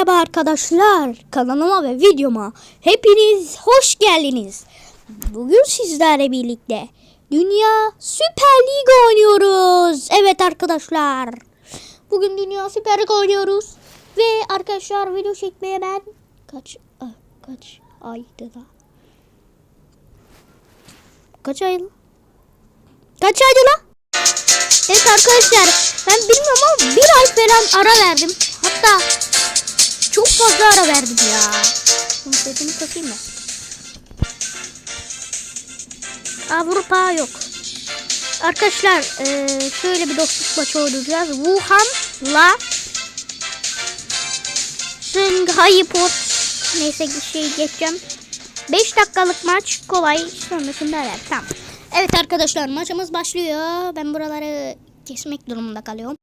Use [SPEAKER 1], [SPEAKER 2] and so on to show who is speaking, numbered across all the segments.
[SPEAKER 1] Merhaba arkadaşlar. Kanalıma ve videoma hepiniz hoş geldiniz. Bugün sizlerle birlikte Dünya Süper Lig oynuyoruz. Evet arkadaşlar. Bugün Dünya Süper Lig oynuyoruz. Ve arkadaşlar video çekmeye ben kaç ah, kaç aydı da? Kaç ay? Kaç aydı lan? Evet arkadaşlar ben bilmiyorum ama bir ay falan ara verdim. Hatta çok fazla ara verdim ya. Bunu sesini kasayım mı? Avrupa yok. Arkadaşlar eee, şöyle bir dostluk maçı oynayacağız. Wuhan'la Shanghai Port neyse şey geçeceğim. 5 dakikalık maç kolay sonrasında ver. Tamam. Evet arkadaşlar maçımız başlıyor. Ben buraları kesmek durumunda kalıyorum.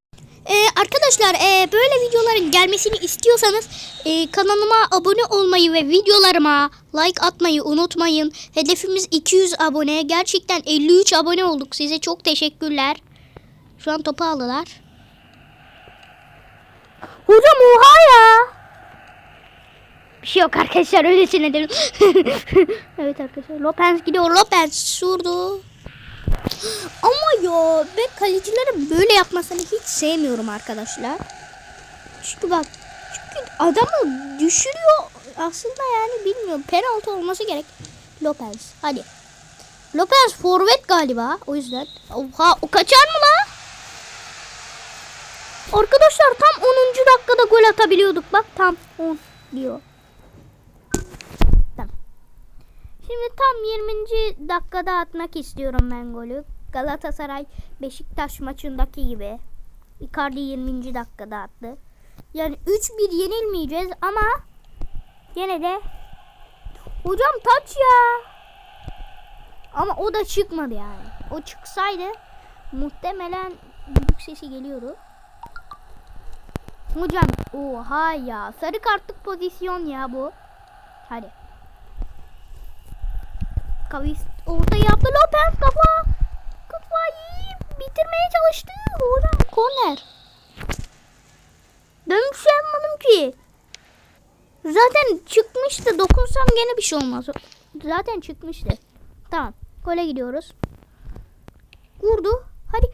[SPEAKER 1] Ee, arkadaşlar e, böyle videoların gelmesini istiyorsanız e, kanalıma abone olmayı ve videolarıma like atmayı unutmayın. Hedefimiz 200 abone. Gerçekten 53 abone olduk. Size çok teşekkürler. Şu an topu aldılar. Hocam oha ya. Bir şey yok arkadaşlar öylesine dedim. evet arkadaşlar Lopez gidiyor. Lopez şurdu. Ama ya ben kalecilerin böyle yapmasını hiç sevmiyorum arkadaşlar. Çünkü bak çünkü adamı düşürüyor aslında yani bilmiyorum penaltı olması gerek. Lopez hadi. Lopez forvet galiba o yüzden. Oha o kaçar mı la? Arkadaşlar tam 10. dakikada gol atabiliyorduk. Bak tam 10 diyor. Şimdi tam 20. dakikada atmak istiyorum ben golü. Galatasaray Beşiktaş maçındaki gibi. Icardi 20. dakikada attı. Yani 3-1 yenilmeyeceğiz ama yine de hocam taç ya. Ama o da çıkmadı yani. O çıksaydı muhtemelen büyük sesi geliyordu. Hocam oha ya. Sarı kartlık pozisyon ya bu. Hadi. Kavis orta yaptı Lopez kafa. Kafayı bitirmeye çalıştı. Hocam korner. Şey yapmadım ki. Zaten çıkmıştı. Dokunsam gene bir şey olmaz. Zaten çıkmıştı. Tamam. Gole gidiyoruz. Vurdu. Hadi.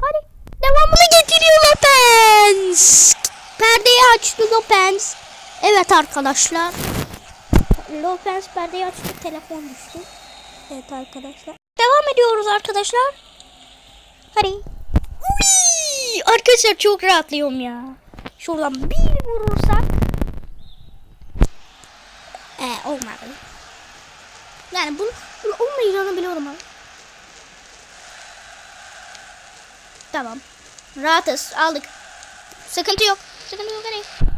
[SPEAKER 1] Hadi. Devamını getiriyor Lopez. Perdeyi açtı Lopez. Evet arkadaşlar. Lopez perdeyi açtı. Telefon düştü. Evet arkadaşlar. Ediyoruz arkadaşlar. Hadi. Uy! Arkadaşlar çok rahatlıyorum ya. Şuradan bir vurursak. Ee olmadı. Yani bunu, bunu olmayacağını biliyorum abi. Tamam. Rahatız. Aldık. Sıkıntı yok. Sıkıntı yok. Hadi.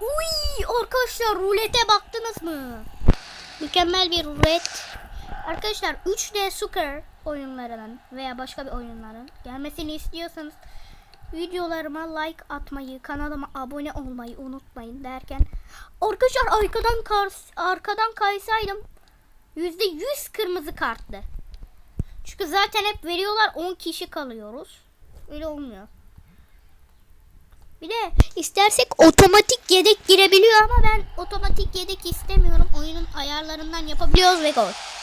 [SPEAKER 1] Uy! Arkadaşlar rulete baktınız mı? Mükemmel bir rulet. Arkadaşlar 3D Sucker oyunlarının veya başka bir oyunların gelmesini istiyorsanız videolarıma like atmayı, kanalıma abone olmayı unutmayın derken arkadaşlar arkadan kar, arkadan kaysaydım %100 kırmızı kartlı. Çünkü zaten hep veriyorlar 10 kişi kalıyoruz. Öyle olmuyor. Bir de istersek otomatik yedek girebiliyor ama ben otomatik yedek istemiyorum. Oyunun ayarlarından yapabiliyoruz ve gol.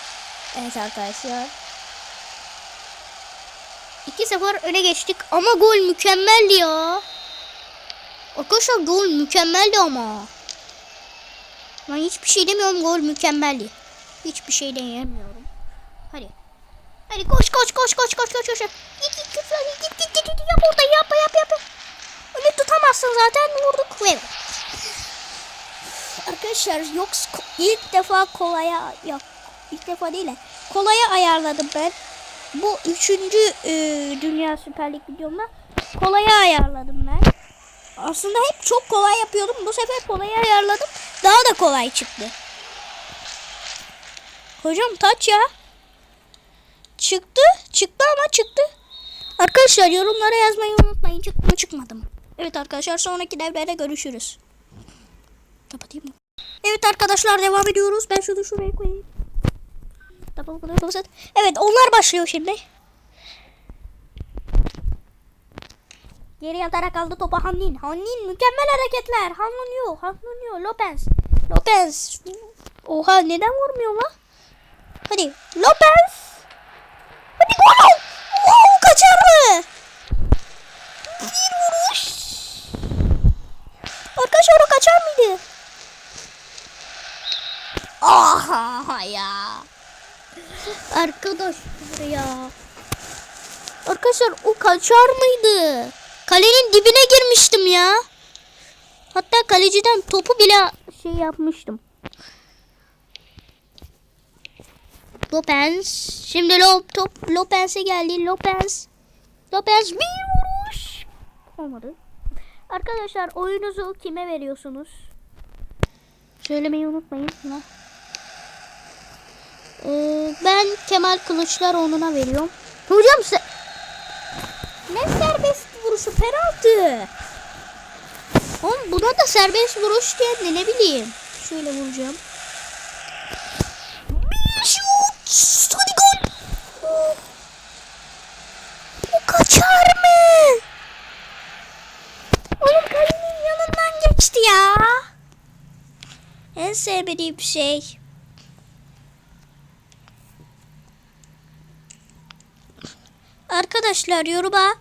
[SPEAKER 1] Evet arkadaşlar. 2-0 öne geçtik ama gol mükemmeldi ya. Arkadaşlar gol mükemmeldi ama. Ben hiçbir şey demiyorum gol mükemmeldi. Hiçbir şey diyemiyorum. Hadi. Hadi koş koş koş koş koş koş koş. Git git git git git git git yap orada yap yap yap. Onu tutamazsın zaten vurduk ve Arkadaşlar yok ilk defa kolaya yok ilk defa değil de kolaya ayarladım ben. Bu üçüncü e, Dünya Süper Lig videomda kolaya ayarladım ben. Aslında hep çok kolay yapıyordum. Bu sefer kolaya ayarladım. Daha da kolay çıktı. Hocam taç ya. Çıktı. Çıktı ama çıktı. Arkadaşlar yorumlara yazmayı unutmayın. Çıktı mı çıkmadı mı? Evet arkadaşlar sonraki devrede görüşürüz. Kapatayım mı? Evet arkadaşlar devam ediyoruz. Ben şunu şuraya koyayım. Evet onlar başlıyor şimdi. Geri yatarak aldı topu Hannin. Hannin mükemmel hareketler. Hanlonio. Hanlonio. Lopez. Lopez. Oha neden vurmuyor lan? Hadi Lopez. Hadi gol. Wow kaçar mı? Bir vuruş. Arkadaşlar o kaçar mıydı? Aha ya. Arkadaşlar ya. Arkadaşlar o kaçar mıydı? Kalenin dibine girmiştim ya. Hatta kaleciden topu bile şey yapmıştım. Lopez. Şimdi Lop top Lopez'e geldi. Lopez. Lopez bir vuruş. Olmadı. Arkadaşlar oyunuzu kime veriyorsunuz? Söylemeyi unutmayın. Ha. Ee, ben Kemal Kılıçdaroğlu'na veriyorum. Hocam sen... Ne serbest vuruşu penaltı. Oğlum buna da serbest vuruş geldi ne bileyim. Şöyle vuracağım. Bir şut. Hadi gol. O kaçar mı? Oğlum kalenin yanından geçti ya. En sevmediğim şey. Arkadaşlar yoruma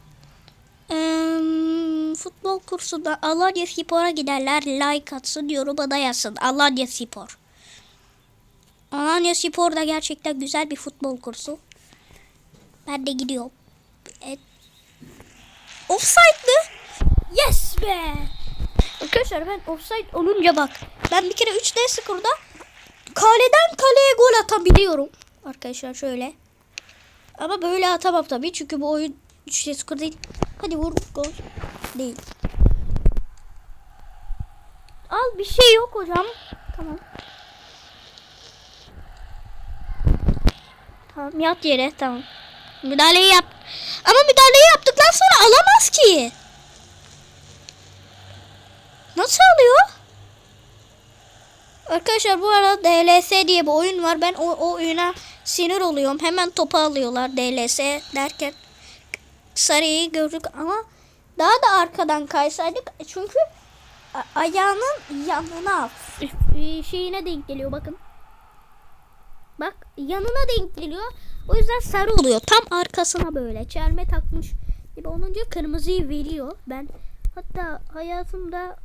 [SPEAKER 1] eee, futbol kursunda Alanya Spor'a giderler like atsın yoruma da yazsın Alanya Spor. Alanya Spor da gerçekten güzel bir futbol kursu. Ben de gidiyorum. Evet. Offside mi? Yes be. Arkadaşlar ben offside olunca bak. Ben bir kere 3D skorda kaleden kaleye gol atabiliyorum. Arkadaşlar şöyle. Ama böyle atamam tabii çünkü bu oyun 3D skor değil. Hadi vur gol. Değil. Al bir şey yok hocam. Tamam. Tamam yat yere tamam. Müdahaleyi yap. Ama müdahaleyi yaptıktan sonra alamaz ki. Nasıl alıyor? Arkadaşlar bu arada DLS diye bir oyun var. Ben o, o oyuna sinir oluyorum. Hemen topu alıyorlar DLS derken. Sarıyı gördük ama daha da arkadan kaysaydık. Çünkü ayağının yanına şeyine denk geliyor bakın. Bak yanına denk geliyor. O yüzden sarı oluyor. Tam arkasına böyle çelme takmış gibi olunca kırmızıyı veriyor. Ben hatta hayatımda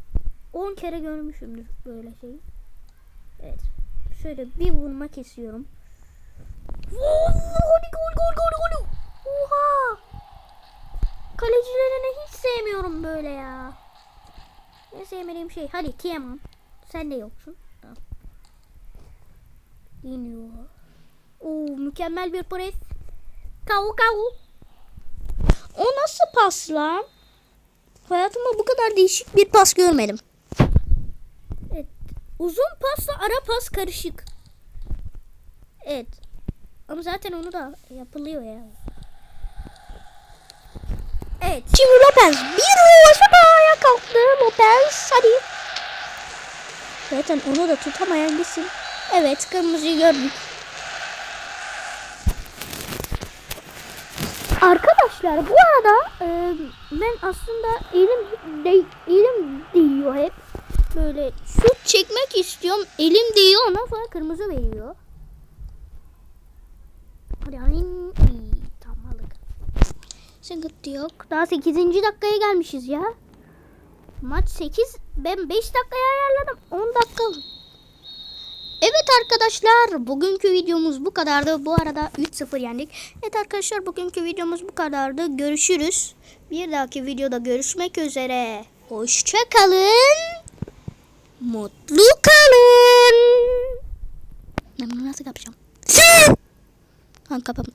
[SPEAKER 1] 10 kere görmüşümdür böyle şey. Evet. Şöyle bir vurmak istiyorum. Hadi gol gol gol gol. Oha. Kalecilerini hiç sevmiyorum böyle ya. En sevmediğim şey. Hadi Tiemann. Sen de yoksun. Tamam. İniyor. Oo mükemmel bir pres. Kavu kavu. O nasıl pas lan? Hayatımda bu kadar değişik bir pas görmedim. Uzun pasla ara pas karışık. Evet. Ama zaten onu da yapılıyor ya. Evet. Şimdi Lopez. Bir ayağa kalktı. Lopez. Hadi. Zaten onu da tutamayan gitsin. Evet. Kırmızıyı gördük. Arkadaşlar bu arada e, ben aslında elim de, elim değiyor hep. Böyle şut çekmek istiyorum. Elim değiyor ondan sonra kırmızı veriyor. Hadi alayım. Tamam aldık. Sıkıntı yok. Daha 8. dakikaya gelmişiz ya. Maç 8. Ben 5 dakikaya ayarladım. 10 dakika. Evet arkadaşlar bugünkü videomuz bu kadardı. Bu arada 3-0 yendik. Evet arkadaşlar bugünkü videomuz bu kadardı. Görüşürüz. Bir dahaki videoda görüşmek üzere. Hoşça kalın. Mutlu kalın. Ben bunu nasıl kapacağım? Ha kapam.